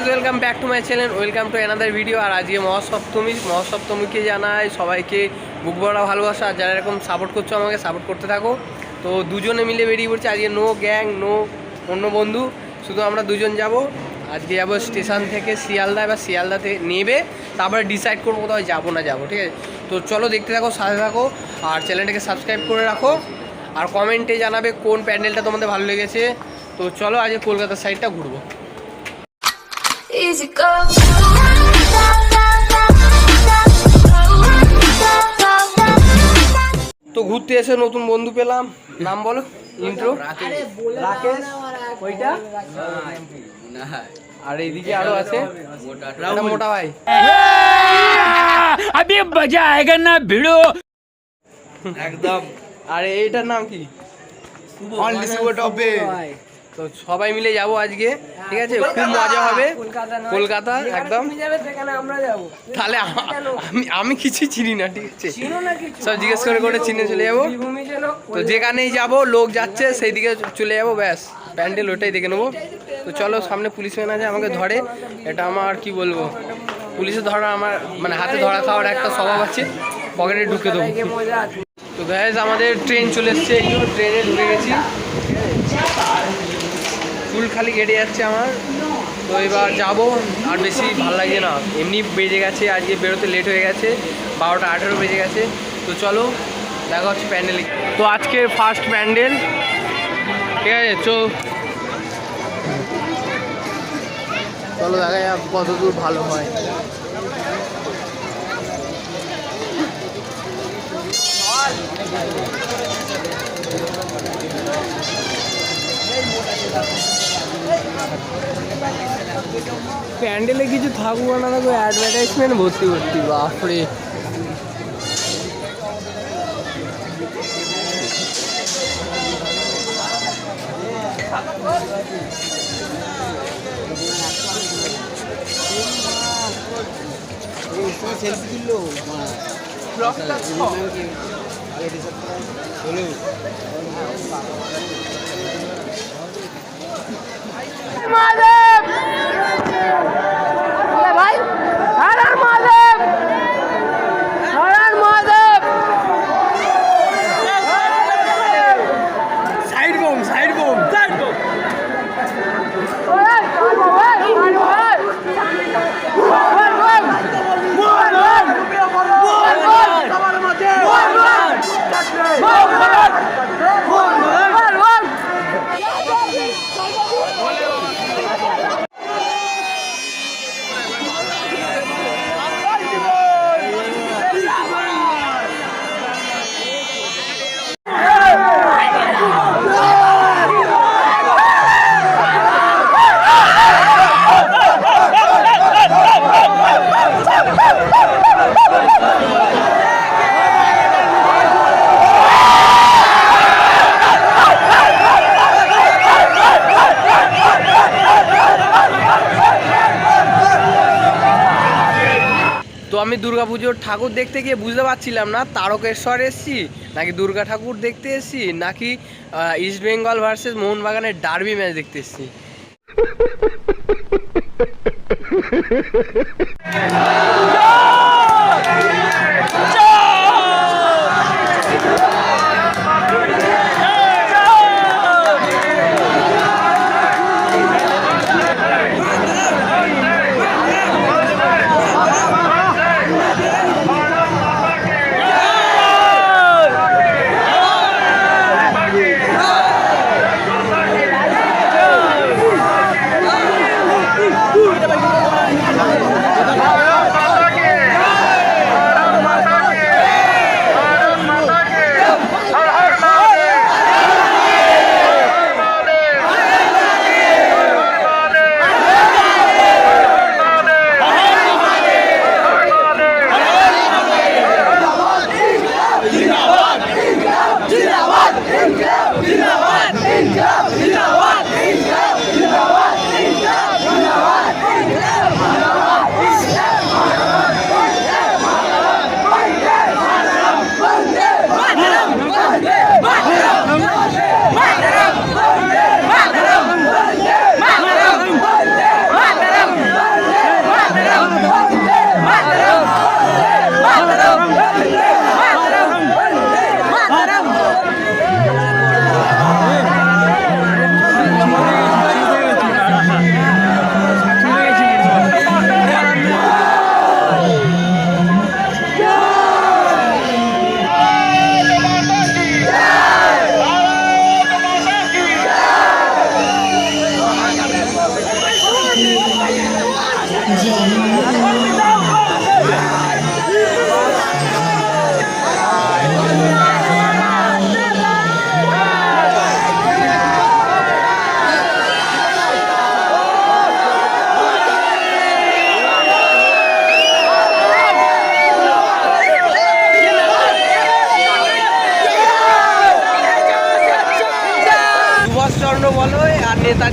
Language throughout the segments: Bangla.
Guys welcome back to my channel welcome to another video আর আজকে মহাসপ্তমী, মহাসপ্তমীকে জানাই সবাইকে বুক ভরা ভালোবাসা। আর যারা এরকম সাপোর্ট করছ আমাকে সাপোর্ট করতে থাকো। তো দুজনে মিলে বেরিয়ে পড়ছে। আজকে নো গ্যাং নো অন্য বন্ধু। শুধু আমরা দুজন যাব। আজকে যাব স্টেশন থেকে শিয়ালদা। এবার শিয়ালদা থেকে নেবে। তারপরে ডিসাইড করব কোথাও যাব না যাব, ঠিক আছে? তো চলো দেখতে থাকো, সাথে থাকো। আর চ্যানেলটাকে সাবস্ক্রাইব করে রাখো। আর কমেন্টে জানাবে কোন প্যান্ডেলটা তোমাদের ভালো লেগেছে। তো চলো আজকে কলকাতার সাইডটা ঘুরবো। easy go. তো ঘুরতে এসে নতুন বন্ধু পেলাম। নাম বলো? ইন্ট্রো আর এইদিকে আরও আছে। মোটা ভাই। আমি মজা আয়েগা না ভিড়ো। একদম। আর এইটার নাম কি? অনলি সুপার টপে তো সবাই মিলে যাব আজকে ঠিক আছে? খুব মজা হবে। কলকাতা একদম। তাহলে আমি আমি কিছু চিনি না ঠিক আছে? সব জিজ্ঞেস করে করে চিনে চলে যাব। তো যেখানেই যাব লোক যাচ্ছে সেই দিকে চলে যাব ব্যাস। প্যান্ডেল ওটাই দেখে নেব। তো চলো সামনে পুলিশ ম্যান আছে আমাকে ধরে। এটা আমার কি বলব? পুলিশে ধরা আমার মানে হাতে ধরা খাওয়ার একটা স্বভাব আছে। পকেটে ঢুকে দেবো। তো গ্যাস আমাদের ট্রেন চলে এসছে। ট্রেনে ঢুকে গেছি। চুল খালি কেটে যাচ্ছে আমার। তো এবার যাব, আর বেশি ভালো লাগছে না। এমনি বেজে গেছে, আজকে বেরোতে লেট হয়ে গেছে, বারোটা আঠেরো বেজে গেছে। তো চলো, দেখা হচ্ছে প্যান্ডেলে তো আজকের ফার্স্ট প্যান্ডেল। ঠিক আছে, চো। চলো দেখা যাক কত দূর ভালো হয়। প্যান্ডেলে কিছু থাকব না থাকব অ্যাডভার্টাইজমেন্ট ভর্তি ভর্তি বাপরে। Mother! আমি দুর্গাপুজোর ঠাকুর দেখতে গিয়ে বুঝতে পারছিলাম না, তারকেশ্বর এসছি, নাকি দুর্গা ঠাকুর দেখতে এসছি, নাকি ইস্ট বেঙ্গল ভার্সেস মোহনবাগানের ডার্বি ম্যাচ দেখতে এসছি।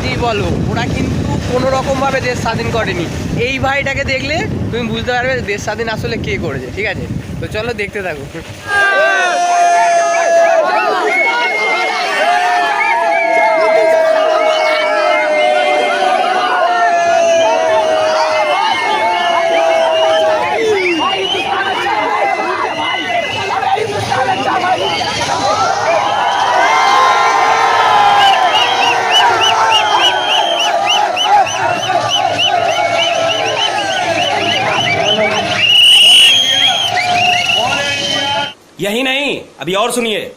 নেতাজি বলো, ওরা কিন্তু কোনো রকমভাবে দেশ স্বাধীন করেনি। এই ভাইটাকে দেখলে তুমি বুঝতে পারবে দেশ স্বাধীন আসলে কে করেছে, ঠিক আছে? তো চলো দেখতে থাকো। नहीं अभी और सुनिए।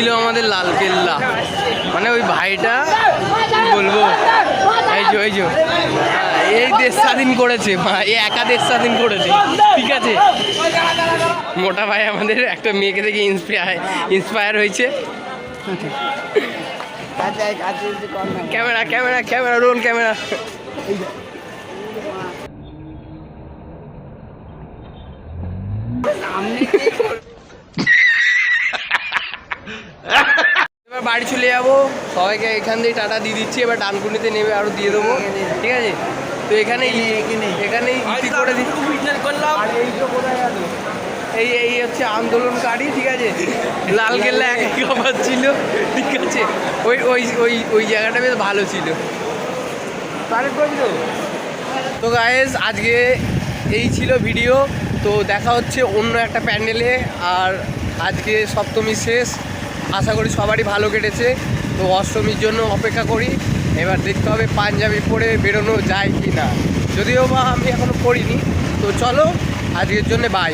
ছিল আমাদের লাল কেল্লা মানে ওই ভাইটা বলব এই হ্যাঁ, এই দেশ স্বাধীন করেছে এই একা দেশ স্বাধীন করেছে ঠিক আছে মোটা ভাই আমাদের একটা মেয়েকে দেখে ইন্সপায়ার ইন্সপায়ার হয়েছে camera camera camera roll camera এবার বাড়ি চলে যাব। সবাইকে এখান দিয়ে টাটা দিয়ে দিচ্ছি এবার ডানকুনিতে নেমে আরও দিয়ে দেবো। ঠিক আছে? তো এখানে এখানে ইতি করে দিচ্ছি। এই? এই এই হচ্ছে আন্দোলনকারী ঠিক আছে? লালকেল্লা এক এক অফার ছিল ঠিক আছে? ওই ওই ওই ওই জায়গাটা বেশ ভালো ছিল। তো? গায়েস আজকে এই ছিল ভিডিও তো দেখা হচ্ছে অন্য একটা প্যান্ডেলে আর আজকে সপ্তমী শেষ। আশা করি সবারই ভালো কেটেছে। তো অষ্টমীর জন্য অপেক্ষা করি। এবার দেখতে হবে পাঞ্জাবি পরে বেরোনো যায় কি না যদিও বা আমি এখনও করিনি তো চলো, আজকের জন্য বাই